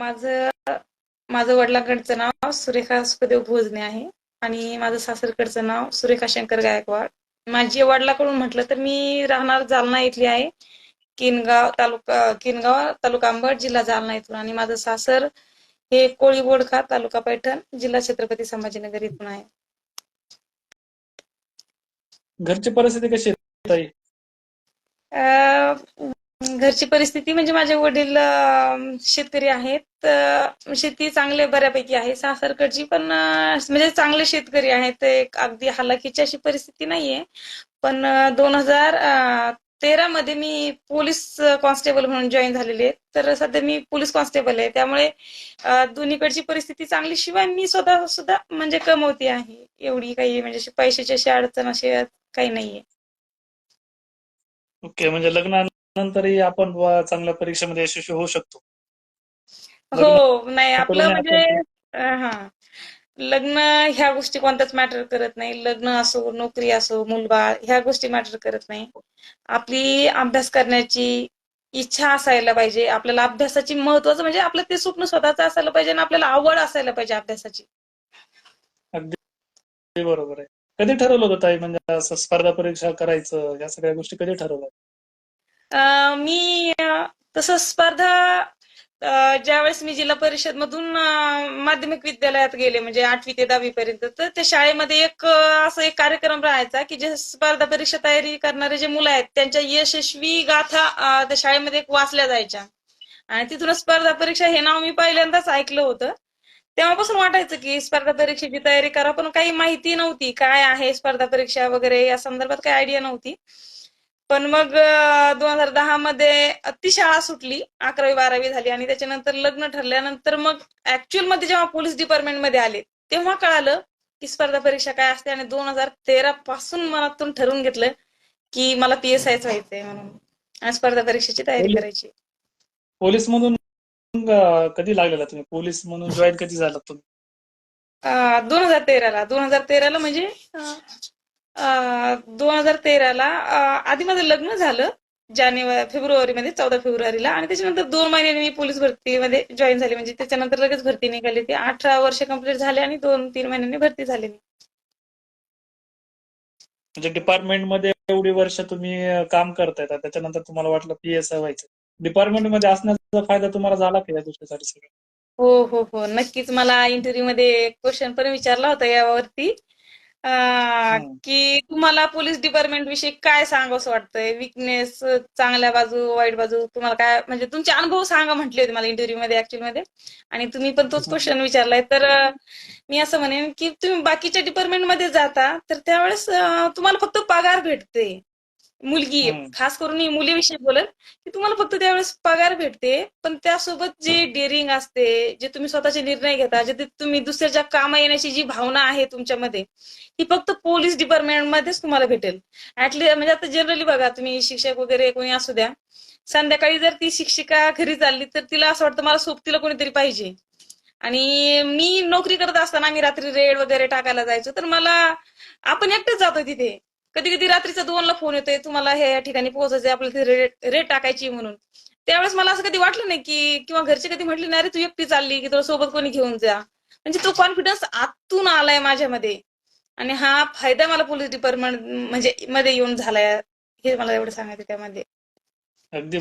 माझं माझं वडिलांकडचं नाव सुरेखा सुखदेव भोजने आहे. आणि माझं सासरकडचं नाव सुरेखा शंकर गायकवाड. माझी वडिलाकडून म्हटलं तर मी राहणार जालना इथली आहे. किनगाव तालुका किनगाव तालुका अंबड जिल्हा जालना इथून. आणि माझं सासर हे कोळी बोडखा तालुका पैठण जिल्हा छत्रपती संभाजीनगर इथून आहे. घरची परिस्थिती कशी आहे घरची परिस्थिती म्हणजे माझे वडील शेतकरी आहेत. शेती चांगले बऱ्यापैकी आहे सासरकडची पण म्हणजे चांगले शेतकरी आहेत. एक अगदी हालाकीची अशी परिस्थिती नाहीये. पण दोन हजार तेरा मध्ये मी पोलीस कॉन्स्टेबल म्हणून जॉईन झालेली आहे. तर सध्या मी पोलीस कॉन्स्टेबल आहे. त्यामुळे दोन्हीकडची परिस्थिती चांगली शिवाय मी स्वतः सुद्धा म्हणजे कमवते आहे. एवढी काही म्हणजे पैशाची अशी अडचण अशी काही नाहीये. ओके म्हणजे लग्नानंतरही आपण चांगल्या परीक्षेमध्ये यशस्वी होऊ शकतो. हो नाही आपलं म्हणजे हा. लग्न ह्या गोष्टी कोणत्याच मॅटर करत नाही. लग्न असो नोकरी असो मुलबाळ ह्या गोष्टी मॅटर करत नाही. आपली अभ्यास करण्याची इच्छा असायला पाहिजे. आपल्याला अभ्यासाची महत्वाचं म्हणजे आपलं ते स्वप्न स्वतःचं असायला पाहिजे आणि आपल्याला आवड असायला पाहिजे अभ्यासाची. ते बरोबर आहे. कधी ठरवलं होतं ताई? म्हणजे असं स्पर्धा परीक्षा करायचं या सगळ्या गोष्टी कधी ठरवल्या? मी तसं स्पर्धा ज्यावेळेस मी जिल्हा परिषद मधून माध्यमिक विद्यालयात गेले म्हणजे आठवी ते दहावी पर्यंत तर त्या शाळेमध्ये एक असा एक कार्यक्रम राहायचा की जे स्पर्धा परीक्षा तयारी करणारे जे मुलं आहेत त्यांच्या यशस्वी गाथा त्या शाळेमध्ये एक वाचल्या जायच्या. आणि तिथून स्पर्धा परीक्षा हे नाव मी पहिल्यांदाच ऐकलं होतं. तेव्हापासून वाटायचं की स्पर्धा परीक्षेची तयारी करा पण काही माहिती नव्हती काय आहे स्पर्धा परीक्षा वगैरे या संदर्भात काही आयडिया नव्हती. पण मग दोन हजार दहा मध्ये ती शाळा सुटली अकरावी बारावी झाली आणि त्याच्यानंतर लग्न ठरल्यानंतर मग ऍक्च्युअलमध्ये जेव्हा पोलीस डिपार्टमेंटमध्ये आले तेव्हा कळालं की स्पर्धा परीक्षा काय असते आणि दोन हजार तेरा पासून मनातून ठरवून घेतलं की मला पी एस आयच व्हायचंय म्हणून आणि स्पर्धा परीक्षेची तयारी करायची. पोलीस मधून अं, कधी लागलेला तुम्ही? पोलीस म्हणून जॉईन कधी झाला तुम्ही? दोन हजार तेराला. दोन हजार तेराला म्हणजे दोन हजार तेराला आधी माझं लग्न झालं जानेवारी फेब्रुवारी मध्ये चौदा फेब्रुवारीला. आणि त्याच्यानंतर दोन महिन्यांनी मी पोलीस भरतीमध्ये जॉईन झाले. म्हणजे त्याच्यानंतर लगेच भरती निघाली ती अठरा वर्ष कंप्लीट झाले आणि दोन तीन महिन्यांनी भरती झाली मी. म्हणजे डिपार्टमेंटमध्ये एवढी वर्ष तुम्ही काम करताय. तर त्याच्यानंतर तुम्हाला वाटलं पी एस आय व्हायचं. डिपार्टमेंटमध्ये असण्याचा फायदा तुम्हाला झाला का सगळं? हो हो हो. नक्कीच. मला इंटरव्ह्यू मध्ये क्वेश्चन पण विचारला होता यावरती. की तुम्हाला पोलीस डिपार्टमेंट विषयी काय सांगावंसं वाटतंय? विकनेस चांगल्या बाजू वाईट बाजू तुम्हाला काय म्हणजे तुमचे अनुभव सांगा म्हटले होते मला इंटरव्ह्यू मध्ये ऍक्च्युअलमध्ये. आणि तुम्ही पण तोच. क्वेश्चन विचारलाय. तर मी असं म्हणेन की तुम्ही बाकीच्या डिपार्टमेंटमध्ये जाता तर त्यावेळेस तुम्हाला फक्त पगार भेटते मुलगी. खास करून मी मुलीविषयी बोलेन की तुम्हाला फक्त त्यावेळेस पगार भेटते पण त्यासोबत जे डेअरिंग असते जे तुम्ही स्वतःचे निर्णय घेता जे तुम्ही दुसऱ्याच्या कामा येण्याची जी भावना आहे तुमच्यामध्ये ती फक्त पोलीस डिपार्टमेंट मध्येच तुम्हाला भेटेल. ऍटलीस्ट म्हणजे आता जनरली बघा तुम्ही शिक्षक वगैरे कोणी असू द्या संध्याकाळी जर ती शिक्षिका घरी चालली तर तिला असं वाटतं मला सोबतीला कोणीतरी पाहिजे. आणि मी नोकरी करत असताना आम्ही रात्री रेड वगैरे टाकायला जायचो तर मला आपण एकटेच जातो तिथे. कधी कधी रात्रीचा दोनला फोन येतोय तुम्हाला हे या ठिकाणी पोहोचायचंय आपल्याला रेट रेट टाकायची म्हणून. त्यावेळेस मला असं कधी वाटलं नाही की किंवा घरचे कधी म्हटले नाही अरे तू एकटी चालली की तुला सोबत कोणी घेऊन जा. म्हणजे तो कॉन्फिडन्स आतून आलाय माझ्यामध्ये. आणि हा फायदा मला पोलीस डिपार्टमेंट म्हणजे मध्ये येऊन झालाय हे मला एवढं सांगायचं त्यामध्ये. अगदी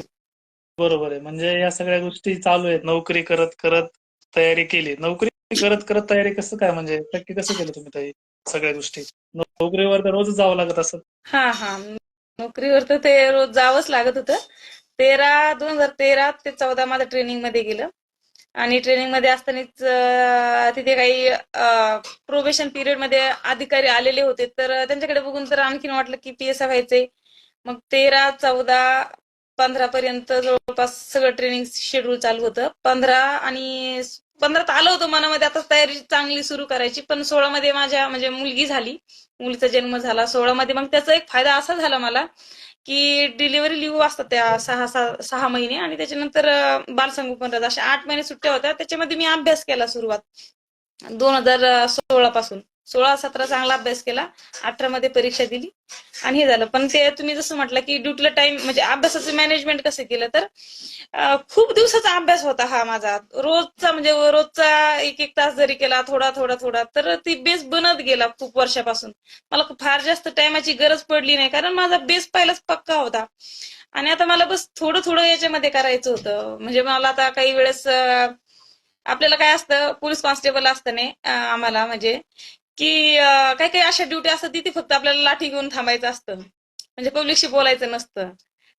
बरोबर आहे. म्हणजे या सगळ्या गोष्टी चालू आहेत. नोकरी करत करत तयारी केली. नोकरी करत करत तयारी कसं काय म्हणजे? नक्की कसं केलं तुम्ही ताई? सगळ्या गोष्टी. नोकरीवर तर रोजच जावं लागत असत हा हा. नोकरीवर तर ते रोज जावंच लागत होतं. तेरा दोन हजार तेरा ते चौदा माझं ट्रेनिंगमध्ये गेलं. आणि ट्रेनिंगमध्ये असतानाच तिथे काही प्रोबेशन पिरियडमध्ये अधिकारी आलेले होते. तर त्यांच्याकडे बघून तर आणखीन वाटलं की पी एस व्हायचंय. मग तेरा चौदा पंधरा पर्यंत जवळपास सगळं ट्रेनिंग शेड्यूल चालू होतं. पंधरा आणि पंधरात आलं होतं मनामध्ये आता तयारी चांगली सुरू करायची. पण सोळा मध्ये माझ्या म्हणजे मुलगी झाली. मुलीचा जन्म झाला सोळा मध्ये मग त्याचा एक फायदा असा झाला मला की डिलिव्हरी लिव्ह असतात त्या सहा सहा सहा महिने. आणि त्याच्यानंतर बालसंगोपन बालसंगोपन अशा आठ महिने सुट्ट्या होत्या. त्याच्यामध्ये मी अभ्यास केला सुरुवात. दोन हजार सोळा पासून सोळा सतरा चांगला अभ्यास केला अठरा मध्ये परीक्षा दिली आणि हे झालं. पण ते तुम्ही जसं म्हटलं की ड्युटीला टाइम म्हणजे अभ्यासाचं मॅनेजमेंट कसं केलं तर खूप दिवसाचा अभ्यास होता हा माझा. रोजचा म्हणजे रोजचा एक एक तास जरी केला थोडा थोडा थोडा तर ती बेस बनत गेला खूप वर्षापासून. मला फार जास्त टायमाची गरज पडली नाही कारण माझा बेस पहिलाच पक्का होता. आणि आता मला बस थोडं थोडं याच्यामध्ये करायचं होतं. म्हणजे मला आता काही वेळेस आपल्याला काय असतं पोलीस कॉन्स्टेबल असतं नाही आम्हाला म्हणजे की काही काही अशा ड्युटी असतात तिथे फक्त आपल्याला लाठी घेऊन थांबायचं असतं. म्हणजे पब्लिकशी बोलायचं नसतं.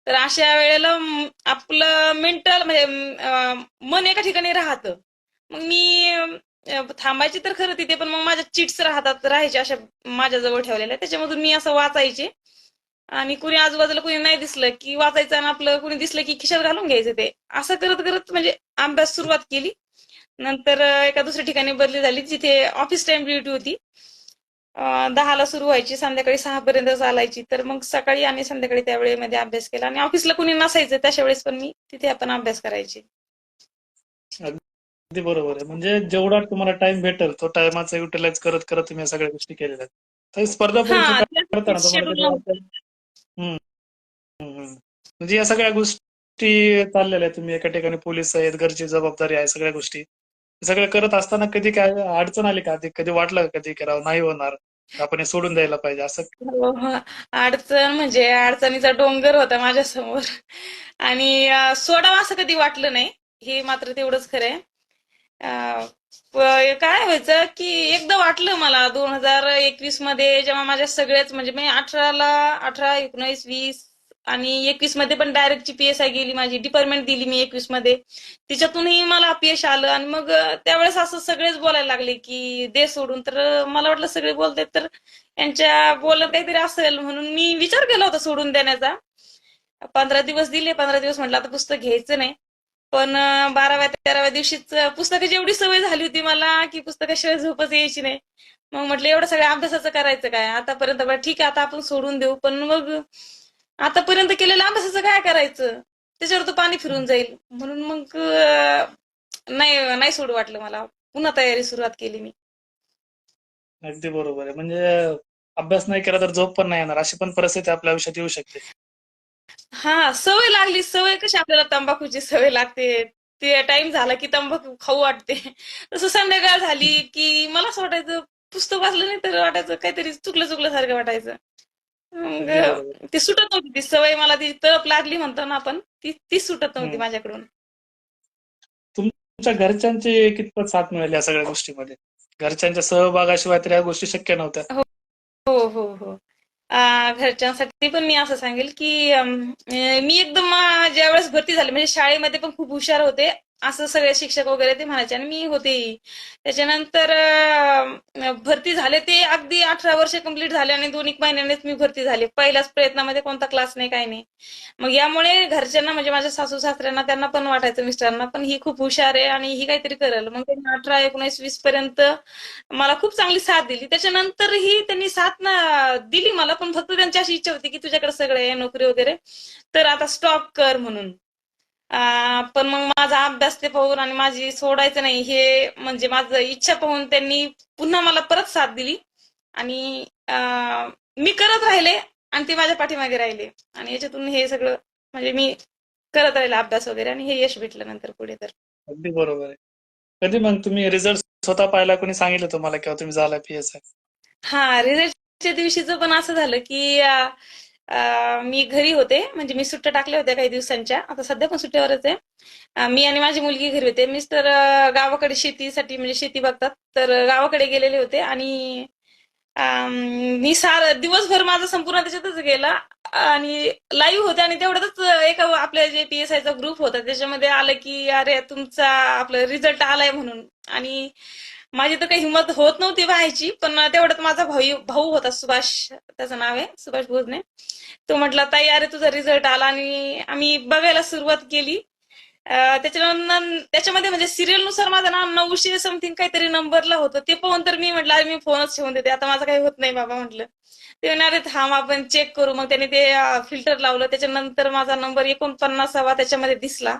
तर अशा वेळेला आपलं मेंटल म्हणजे मन एका ठिकाणी राहतं. मग मी थांबायची तर खरं तिथे पण मग माझ्या चिट्स राहतात राहायचे अशा माझ्याजवळ ठेवलेल्या. त्याच्यामधून मी असं वाचायचे. आणि कुणी आजूबाजूला कुणी नाही दिसलं की वाचायचं आणि आपलं कुणी दिसलं की खिशात घालून घ्यायचं ते. असं करत करत म्हणजे अभ्यास सुरुवात केली. नंतर एका दुसऱ्या ठिकाणी बदली झाली जिथे ऑफिस टाइम ड्युटी होती. दहाला सुरू व्हायची संध्याकाळी सहा पर्यंत चालायची. तर मग सकाळी आणि संध्याकाळी त्या वेळेमध्ये अभ्यास केला. आणि ऑफिसला कुणी नसायचं त्याच्या वेळेस पण मी तिथे आपण अभ्यास करायचे. अगदी बरोबर आहे. म्हणजे जेवढा तुम्हाला टाइम भेटेल तो टायमाचा युटिलाइज करत करत तुम्ही सगळ्या गोष्टी केलेल्या आहेत. स्पर्धा. म्हणजे या सगळ्या गोष्टी चाललेल्या आहेत. तुम्ही एका ठिकाणी पोलीस आहेत घरची जबाबदारी आहे सगळ्या गोष्टी. सगळं करत असताना कधी काय अडचण आली का? कधी कधी वाटलं कधी करावं नाही होणार? आपण हे सोडून द्यायला पाहिजे असं? हो, हो. अडचण म्हणजे अडचणीचा डोंगर होता माझ्यासमोर आणि सोडावं असं कधी वाटलं नाही. हे मात्र तेवढंच खरंय. काय व्हायचं की एकदा वाटलं मला दोन हजार एकवीसमध्ये जेव्हा माझ्या सगळ्याच म्हणजे मी अठराला अठरा एकोणीस वीस आणि एकवीसमध्ये पण डायरेक्ट ची पीएसआय गेली माझी डिपार्टमेंट दिली मी एकवीसमध्ये. तिच्यातूनही मला अपयश आलं आणि मग त्यावेळेस असं सगळेच बोलायला लागले की दे सोडून. तर मला वाटलं सगळे बोलतात तर यांच्या बोलत काहीतरी असेल म्हणून मी विचार केला होता सोडून देण्याचा. पंधरा दिवस दिले पंधरा दिवस म्हटलं आता पुस्तक घ्यायचं नाही. पण बाराव्या तेराव्या दिवशीच पुस्तकाची एवढी सवय झाली होती मला की पुस्तकाशिवाय झोपच यायची नाही. मग म्हटलं एवढं सगळ्या अभ्यासाचं करायचं काय? आतापर्यंत ठीक आहे आता आपण सोडून देऊ. पण मग आतापर्यंत केलेलं अभ्यासाचं काय करायचं? त्याच्यावर तर पाणी फिरून जाईल. म्हणून मग नाही नाही सोडू वाटलं मला. पुन्हा तयारी सुरुवात केली मी. अगदी बरोबर आहे. म्हणजे अभ्यास नाही केला तर झोप पण नाही येणार. अशी पण परिस्थिती आपल्या आयुष्यात येऊ शकते. हा सवय लागली. सवय कशी आपल्याला तंबाखूची सवय लागते. ते टाइम झाला की तंबाखू खाऊ वाटते. तसं संध्याकाळ झाली की मला असं वाटायचं पुस्तक वाचलं नाही तर वाटायचं काहीतरी चुकलं चुकलं सारखं वाटायचं. मग ती सुटत नव्हती ती सवय मला ती तळप लागली म्हणतो ना आपण ती ती सुटत नव्हती. माझ्याकडून. तुमच्या घरच्यांची कितपत साथ मिळाली या सगळ्या गोष्टीमध्ये? घरच्यांच्या सहभागाशिवाय तर या गोष्टी शक्य नव्हत्या. हो हो हो आ, घरच्यांसाठी पण मी असं सांगेल की मी एकदम अं, ज्यावेळेस भरती झाली म्हणजे शाळेमध्ये पण खूप हुशार होते असं सगळे शिक्षक वगैरे ते म्हणायचे आणि मी होते. त्याच्यानंतर भरती झाले ते अगदी अठरा वर्ष कंप्लीट झाले आणि दोन एक महिन्यानेच मी भरती झाले. पहिल्याच प्रयत्नामध्ये कोणता क्लास नाही काही नाही. मग यामुळे घरच्यांना म्हणजे माझ्या सासू सासऱ्यांना त्यांना पण वाटायचं मिस्टरांना पण ही खूप हुशार आहे आणि ही काहीतरी करेल. मग त्यांनी अठरा एकोणीस वीस पर्यंत मला खूप चांगली साथ दिली. त्याच्यानंतरही त्यांनी साथ ना दिली मला पण फक्त त्यांची अशी इच्छा होती की तुझ्याकडे सगळं आहे नोकरी वगैरे. तर आता स्टॉप कर म्हणून. पण मग माझा अभ्यास ते पाहून आणि माझी सोडायचं नाही हे म्हणजे माझं इच्छा पाहून त्यांनी पुन्हा मला परत साथ दिली. आणि मी करत राहिले आणि ते माझ्या पाठीमागे राहिले. आणि याच्यातून हे सगळं म्हणजे मी करत राहिले अभ्यास वगैरे आणि हे यश भेटलं नंतर पुढे तर. अगदी बरोबर आहे. कधी मग तुम्ही रिझल्ट स्वतः पाहिला कोणी सांगितलं तुम्हाला किंवा तुम्ही झाला पीएसआय हा रिझल्टच्या दिवशीचं पण असं झालं की मी घरी होते. म्हणजे मी सुट्ट्या टाकल्या होत्या काही दिवसांच्या. आता सध्या पण सुट्ट्यावरच आहे. मी आणि माझी मुलगी घरी होते. मिस्टर गावाकडे शेतीसाठी म्हणजे शेती बघतात. तर गावाकडे गेलेले होते आणि मी सार दिवसभर माझा संपूर्ण त्याच्यातच गेला. आणि लाईव्ह होते आणि तेवढ्यातच एक आपल्या जे पीएसआय चा ग्रुप होता. त्याच्यामध्ये आलं की अरे तुमचा आपला रिझल्ट आलाय म्हणून. आणि माझी तर काही हिंमत होत नव्हती व्हायची पण तेवढ्यात माझा भाऊ भाऊ होता सुभाष त्याचं नाव आहे सुभाष भोजने. तो म्हटला ताई अरे तुझा रिझल्ट आला आणि आम्ही बघायला सुरुवात केली. त्याच्यानंतर त्याच्यामध्ये म्हणजे सिरियलनुसार माझं नाव नऊशे समथिंग काहीतरी नंबरला होतं. ते पाहून तर मी म्हटलं मी फोनच ठेवून देते. आता माझं काही होत नाही बाबा म्हटलं. ते म्हणाले थांब आपण चेक करू. मग त्याने ते फिल्टर लावलं. त्याच्यानंतर माझा नंबर एकोणपन्नासावा त्याच्यामध्ये दिसला.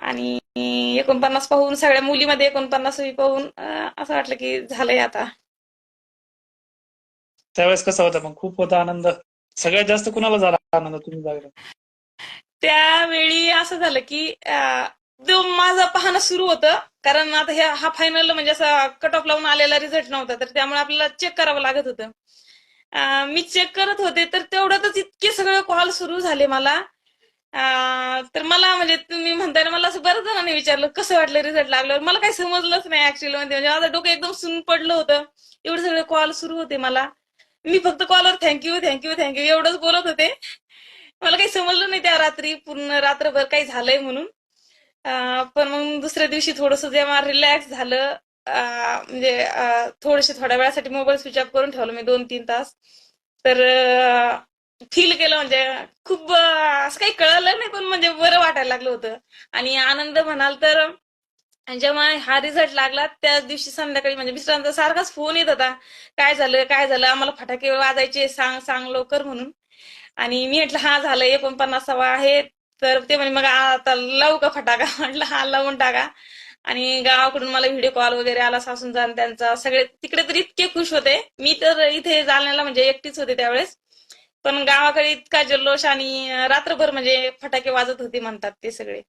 आणि एकोणपन्नास पाहून सगळ्या मुलीमध्ये एकोणपन्नासावी पाहून असं वाटलं की झालंय आता. त्यावेळेस कसा होता? मग खूप होता आनंद? सगळ्यात जास्त कुणाला झाला आनंद तुम्ही जागरण त्यावेळी असं झालं की माझं पाहणं सुरू होतं कारण आता ह्या हा फायनल म्हणजे असा कट ऑफ लावून आलेला रिझल्ट नव्हता तर त्यामुळे आपल्याला चेक करावं लागत होतं. मी चेक करत होते तर तेवढ्यातच इतके सगळे कॉल सुरू झाले मला. तर मला म्हणजे तुम्ही म्हणताय ना मला असं बऱ्याच जणांनी विचारलं कसं वाटलं रिझल्ट लागल्यावर? मला काही समजलंच नाही ऍक्च्युअली म्हणजे म्हणजे माझं डोकं एकदम सुन पडलं होतं. एवढे सगळे कॉल सुरू होते मला. मी फक्त कॉलवर थँक्यू थँक्यू थँक्यू एवढंच बोलत होते. मला काही समजलं नाही त्या रात्री. पूर्ण रात्रभर काही झालंय म्हणून. पण मग दुसऱ्या दिवशी थोडस जेव्हा रिलॅक्स झालं म्हणजे थोडेसे थोड्या वेळासाठी मोबाईल स्विच ऑफ करून ठेवलं मी दोन तीन तास. तर फील केलं म्हणजे खूप असं काही कळलं नाही पण म्हणजे बरं वाटायला लागलं होतं. आणि आनंद म्हणाल तर जेव्हा हा रिझल्ट लागला त्या दिवशी संध्याकाळी म्हणजे मिस्टरांचा सारखाच फोन येत होता. काय झालं? काय झालं? आम्हाला फटाके वाजायचे सांग सांग लवकर म्हणून. आणि मी म्हटलं हा झालं. एकोणपन्नासावा आहे. तर ते म्हणे मग आता लावू का फटाका? म्हटलं हा लावून टाका. आणि गावाकडून मला व्हिडिओ कॉल वगैरे आला सासून जाण त्यांचा. सगळे तिकडे तर इतके खुश होते. मी तर इथे जालन्याला म्हणजे एकटीच होते त्यावेळेस. पण गावाकडे इतका जल्लोष आणि रात्रभर म्हणजे फटाके वाजत होते म्हणतात ते सगळे.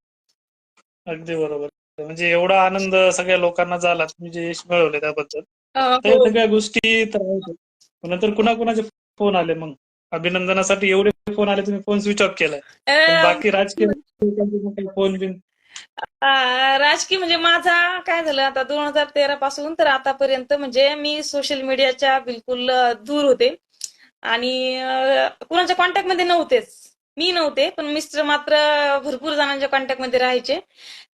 अगदी बरोबर. म्हणजे एवढा आनंद सगळ्या लोकांना झाला तुम्ही जे यश मिळवले त्याबद्दल. या हो. सगळ्या गोष्टी तर. नंतर कुणाकुणाचे फोन आले मग? अभिनंदनासाठी एवढे फोन आले तुम्ही फोन स्विच ऑफ केलाय. बाकी राजकीय फोन बिन राजकीय म्हणजे माझा काय झालं आता दोन हजार तेरा पासून तर आतापर्यंत म्हणजे मी सोशल मीडियाच्या बिलकुल दूर होते. आणि कुणाच्या कॉन्टॅक्टमध्ये नव्हतेच. मी नव्हते पण मिस्टर मात्र भरपूर जणांच्या कॉन्टॅक्टमध्ये राहायचे.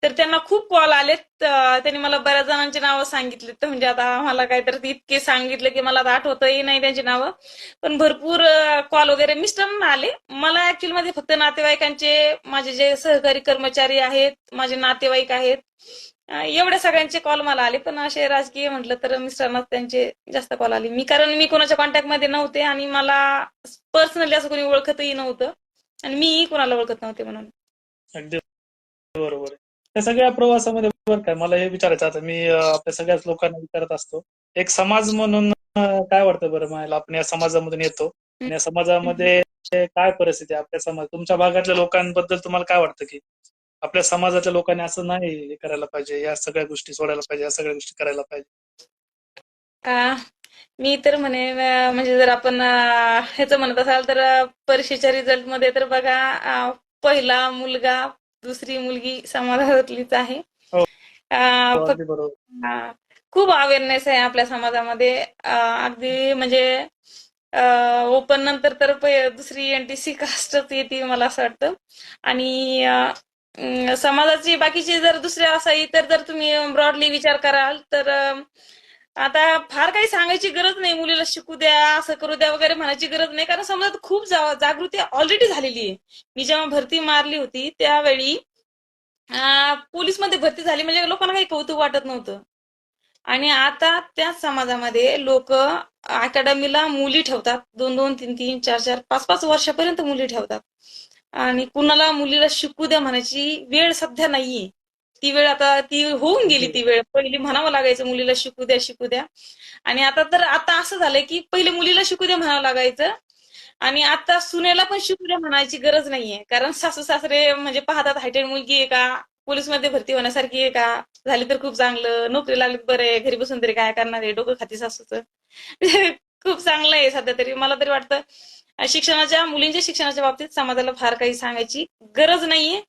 तर त्यांना खूप कॉल आलेत. त्यांनी मला बऱ्याच जणांची नावं सांगितलीत. तर म्हणजे आता मला काहीतरी तर इतके सांगितले की मला आता आठवतही नाही त्यांची नावं. पण भरपूर कॉल वगैरे मिस्टरांना आले. मला ऍक्च्युअली मध्ये फक्त नातेवाईकांचे माझे जे सहकारी कर्मचारी आहेत माझे नातेवाईक आहेत. एवढ्या सगळ्यांचे कॉल मला आले. पण असे राजकीय म्हटलं तर मिस्टरांना त्यांचे जास्त कॉल आले. मी कारण मी कोणाच्या कॉन्टॅक्टमध्ये नव्हते आणि मला पर्सनली असं कोणी ओळखतही नव्हतं. आणि मीही कोणाला ओळखत नव्हते म्हणून. अगदी बरोबर. त्या सगळ्या प्रवासामध्ये बरं काय मला हे विचारायचं आता मी आपल्या सगळ्याच लोकांना विचारत असतो. एक समाज म्हणून काय वाटतं बरं मला आपण या समाजामधून येतो. या समाजामध्ये काय परिस्थिती आपल्या समाज तुमच्या भागातल्या लोकांबद्दल तुम्हाला काय वाटतं की आपल्या समाजातल्या लोकांनी असं नाही हे करायला पाहिजे या सगळ्या गोष्टी सोडायला पाहिजे या सगळ्या गोष्टी करायला पाहिजे. मी तर म्हणे म्हणजे जर आपण ह्याचं म्हणत असाल तर परीक्षेच्या रिझल्टमध्ये तर बघा पहिला मुलगा दुसरी मुलगी समाजातलीच आहे. हो. हो. खूप अवेअरनेस आहे आपल्या समाजामध्ये. अगदी म्हणजे ओपन नंतर तर दुसरी एनटीसी कास्टच येते मला असं वाटतं. आणि अं, समाजाची बाकीची जर दुसऱ्या असा इतर जर तुम्ही ब्रॉडली विचार कराल तर अं, आता फार काही सांगायची गरज नाही. मुलीला शिकू द्या असं करू द्या वगैरे म्हणायची गरज नाही. कारण समाजात खूप जा- जागृती ऑलरेडी झालेली आहे. मी जेव्हा भरती मारली होती त्यावेळी पोलीसमध्ये भरती झाली म्हणजे लोकांना काही कौतुक वाटत नव्हतं. आणि आता त्याच समाजामध्ये लोक अकॅडमीला मुली ठेवतात. दोन दोन तीन तीन चार चार पाच पाच वर्षापर्यंत मुली ठेवतात. आणि कुणाला मुलीला शिकू द्या म्हणायची वेळ सध्या नाहीये. ती वेळ आता ती होऊन गेली ती वेळ. पहिली म्हणावं लागायचं मुलीला शिकू द्या शिकू द्या. आणि आता तर आता असं झालंय की पहिले मुलीला शिकू द्या म्हणावं लागायचं. आणि आता सुनेला पण शिकू द्या म्हणायची गरज नाहीये. कारण सासू सासरे म्हणजे पाहतात हायटेड मुलगी आहे का? पोलीसमध्ये भरती होण्यासारखी आहे का? झाली तर खूप चांगलं. नोकरी लागली बरं आहे. घरी बसून तरी काय करणार आहे? डोकं खाती सासूचं. खूप चांगलं आहे सध्या तरी. मला तरी वाटतं शिक्षणाच्या मुलींच्या शिक्षणाच्या बाबतीत समाजाला फार काही सांगायची गरज नाहीये.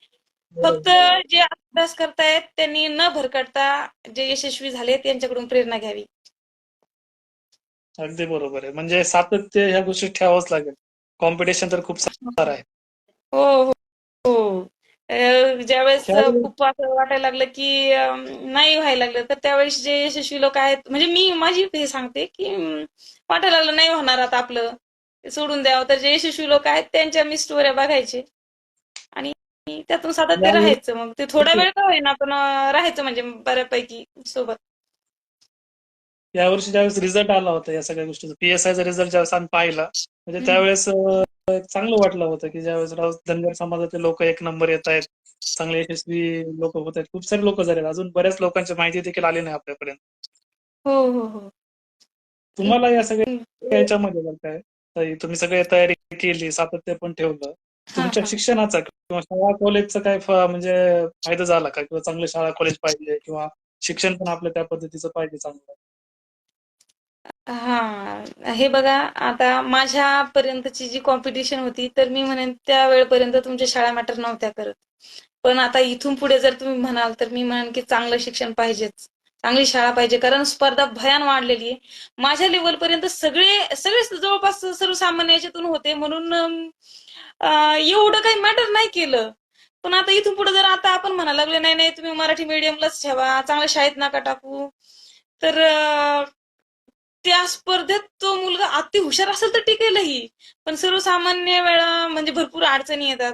फक्त जे अभ्यास करतायत त्यांनी न भरकटता जे यशस्वी झाले त्यांच्याकडून प्रेरणा घ्यावी. अगदी बरोबर आहे. म्हणजे सातत्य ह्या गोष्टी ठेवावंच लागेल. कॉम्पिटिशन तर खूप सारं आहे. हो हो हो. ज्यावेळेस खूप असं वाटायला लागलं की नाही व्हायला लागलं तर त्यावेळेस जे यशस्वी लोक आहेत म्हणजे मी माझी हे सांगते की वाटायला लागलं नाही होणार आता आपलं. सोडून द्यावं. तर जे यशस्वी लोक आहेत त्यांच्या मी स्टोऱ्या बघायचे. आणि त्यातून सातत्य राहायचं. मग ते थोडा वेळ का होईना पण राहायचं म्हणजे बऱ्यापैकी सोबत. यावर्षी ज्यावेळेस रिझल्ट आला होता या सगळ्या गोष्टीचा पीएसआयचा रिझल्ट ज्यावेळेस आम्ही पाहिला म्हणजे. त्यावेळेस चांगलं वाटलं होतं की ज्यावेळेस धनगर समाजाचे लोक एक नंबर येत आहेत चांगले यशस्वी लोक होत आहेत. खूप सारे लोक झाले अजून बऱ्याच लोकांची माहिती देखील आली नाही आपल्यापर्यंत. हो हो हो. तुम्हाला या सगळ्या याच्यामध्ये काय ताई, तुम्ही सगळी तयारी केली सातत्य पण ठेवलं. तुमच्या हा. शिक्षणाचा किंवा शाळा कॉलेजचा काय फ- म्हणजे फायदा झाला का? किंवा चांगलं शाळा कॉलेज पाहिजे किंवा शिक्षण पण आपलं त्या पद्धतीचं पाहिजे चांगलं. हा हे बघा आता माझ्यापर्यंतची जी कॉम्पिटिशन होती तर मी म्हणेन त्या वेळपर्यंत तुमच्या शाळा मॅटर नव्हत्या करत. पण आता इथून पुढे जर तुम्ही म्हणाल तर मी म्हणेन की चांगलं शिक्षण पाहिजेच. चांगली शाळा पाहिजे कारण स्पर्धा भयान वाढलेली आहे. माझ्या लेवल पर्यंत सगळे सगळेच जवळपास सर्वसामान्य याच्यातून होते. म्हणून एवढं काही मॅटर नाही केलं. पण आता इथून पुढे जर आता आपण म्हणायला लागले नाही नाही तुम्ही मराठी मीडियमलाच ठेवा चांगल्या शाळेत नका टाकू. तर त्या स्पर्धेत तो मुलगा अति हुशार असेल तर टिकेलही पण सर्वसामान्य वेळा म्हणजे भरपूर अडचणी येतात.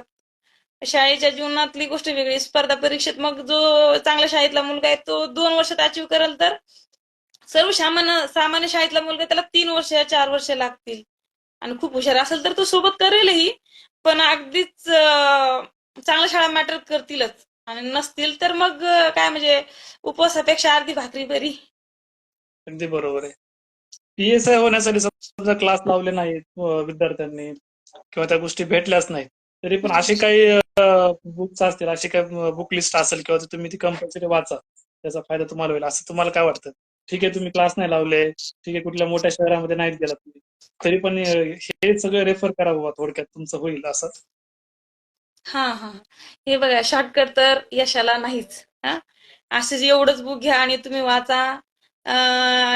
शाळेच्या जीवनातली गोष्ट वेगळी. स्पर्धा परीक्षेत मग जो चांगल्या शाळेतला मुलगा आहे तो दोन वर्षात अचीव करेल तर? सर्व सामान्य शाळेतला मुलगा त्याला तीन वर्ष चार वर्ष लागतील. आणि खूप हुशार असेल तर तो सोबत करेलही पण अगदीच चांगल्या शाळा मॅटर करतीलच. आणि नसतील तर मग काय म्हणजे उपवासापेक्षा अर्धी भाकरी बरी. अगदी बरोबर आहे. पीएसआय होण्यासाठी समजा क्लास लावले नाहीत विद्यार्थ्यांनी किंवा त्या गोष्टी भेटल्याच नाहीत. तरी पण असे काही बुक्स असतील अशी काही बुक लिस्ट असेल किंवा तुम्ही ती कंपल्सरी वाचा. त्याचा फायदा तुम्हाला होईल. असं तुम्हाला काय वाटतं? ठीक आहे तुम्ही क्लास नाही लावले. ठीक आहे कुठल्या मोठ्या शहरामध्ये नाहीत गेला तुम्ही. तरी पण हे सगळं रेफर करा बाबा थोडक्यात तुमचं होईल असं. हा हा. हे बघा शॉर्टकट तर यशाला नाहीच. हा? एवढंच बुक घ्या आणि तुम्ही वाचा.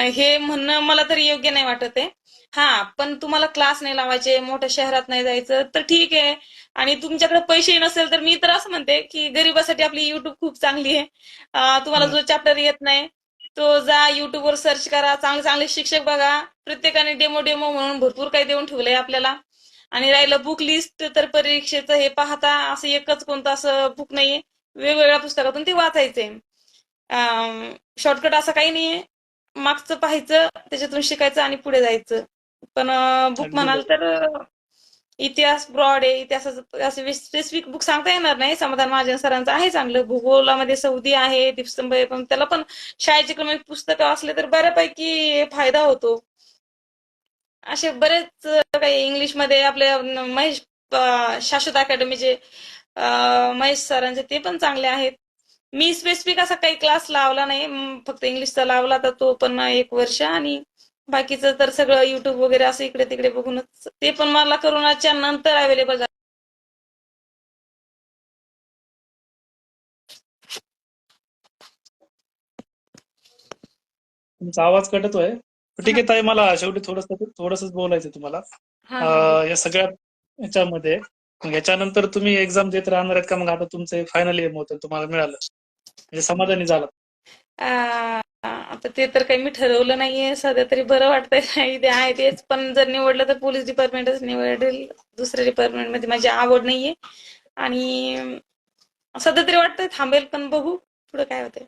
हे म्हणणं मला तरी योग्य नाही वाटत आहे. हा पण तुम्हाला क्लास नाही लावायचे मोठ्या शहरात नाही जायचं तर ठीक आहे. आणि तुमच्याकडे पैसे नसेल तर मी तर असं म्हणते की गरीबासाठी आपली युट्यूब खूप चांगली आहे. तुम्हाला जो चॅप्टर येत नाही तो जा युट्यूबवर सर्च करा चांगले चांगले शिक्षक बघा. प्रत्येकाने डेमो डेमो म्हणून भरपूर काही देऊन ठेवलंय आपल्याला. आणि राहिलं बुक लिस्ट तर परीक्षेचं हे पाहता असं एकच कोणतं असं बुक नाहीये. वेगवेगळ्या पुस्तकातून ते वाचायचंय शॉर्टकट असं काही नाहीये. मागचं पाहायचं त्याच्यातून शिकायचं आणि पुढे जायचं. पण बुक म्हणाल तर इतिहास ब्रॉड आहे. इतिहासाचं असे स्पेसिफिक बुक सांगता येणार नाही. समाधान महाजन सरांचं आहे चांगलं. भूगोलामध्ये सौदी आहे दीपस्तंभ आहे पण त्याला पण शाळेचे क्रमिक पुस्तकं असले तर बऱ्यापैकी फायदा होतो. असे बरेच काही इंग्लिशमध्ये आपले महेश शाश्वत अकॅडमीचे महेश सरांचे ते पण चांगले आहेत. मी स्पेसिफिक असा काही क्लास लावला नाही. फक्त इंग्लिशचा लावला तर तो पण एक वर्ष आणि बाकीचं तर सगळं युट्यूब वगैरे असं इकडे तिकडे बघूनच ते पण मला करोनाच्या नंतर अवेलेबल तुमचा आवाज कटतोय. ठीक आहे ताई मला शेवटी थोडस थोडस बोलायचं तुम्हाला. या सगळ्या याच्यामध्ये याच्यानंतर तुम्ही एक्झाम देत राहणार आहेत का? मग आता तुमचं फायनल एम होतं तुम्हाला मिळालं. म्हणजे समाधानी झालं आता ते तर काही मी ठरवलं नाहीये. सध्या तरी बरं वाटतंय. ते आहे तेच. पण जर निवडलं तर पोलीस डिपार्टमेंटच निवडेल. दुसऱ्या डिपार्टमेंटमध्ये माझी आवड नाहीये. आणि सध्या तरी वाटतंय थांबेल पण बघू. पुढे काय होतंय.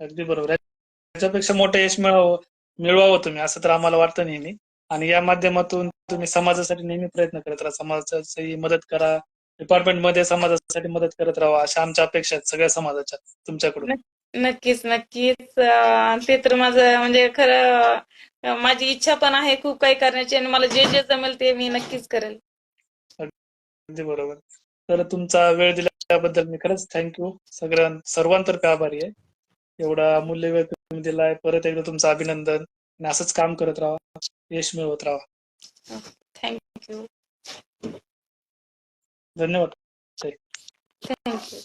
अगदी बरोबर. आहे त्याच्यापेक्षा मोठं यश मिळावं मिळवावं तुम्ही. असं तर आम्हाला वाटतं नेहमी. आणि या माध्यमातून तुम्ही समाजासाठी नेहमी प्रयत्न करत राहा. समाजाची मदत करा. डिपार्टमेंटमध्ये समाजासाठी मदत करत राहा. अशा आमच्या अपेक्षा आहेत सगळ्या समाजाच्या तुमच्याकडून. नक्कीच नक्कीच. अं, ते तर माझं म्हणजे खरं अं, माझी इच्छा पण आहे खूप काही करण्याची आणि मला जे जे जमेल ते मी नक्कीच करेल. अगदी बरोबर. तर तुमचा वेळ दिल्याबद्दल मी खरंच थँक्यू सगळ्यां सर्वांतर्फे आभारी आहे. एवढा अमूल्य वेळ तुम्ही दिलाय. परत एकदा तुमचं अभिनंदन. आणि असंच काम करत राहा. यश मिळवत राहा. थँक्यू धन्यवाद. थँक्यू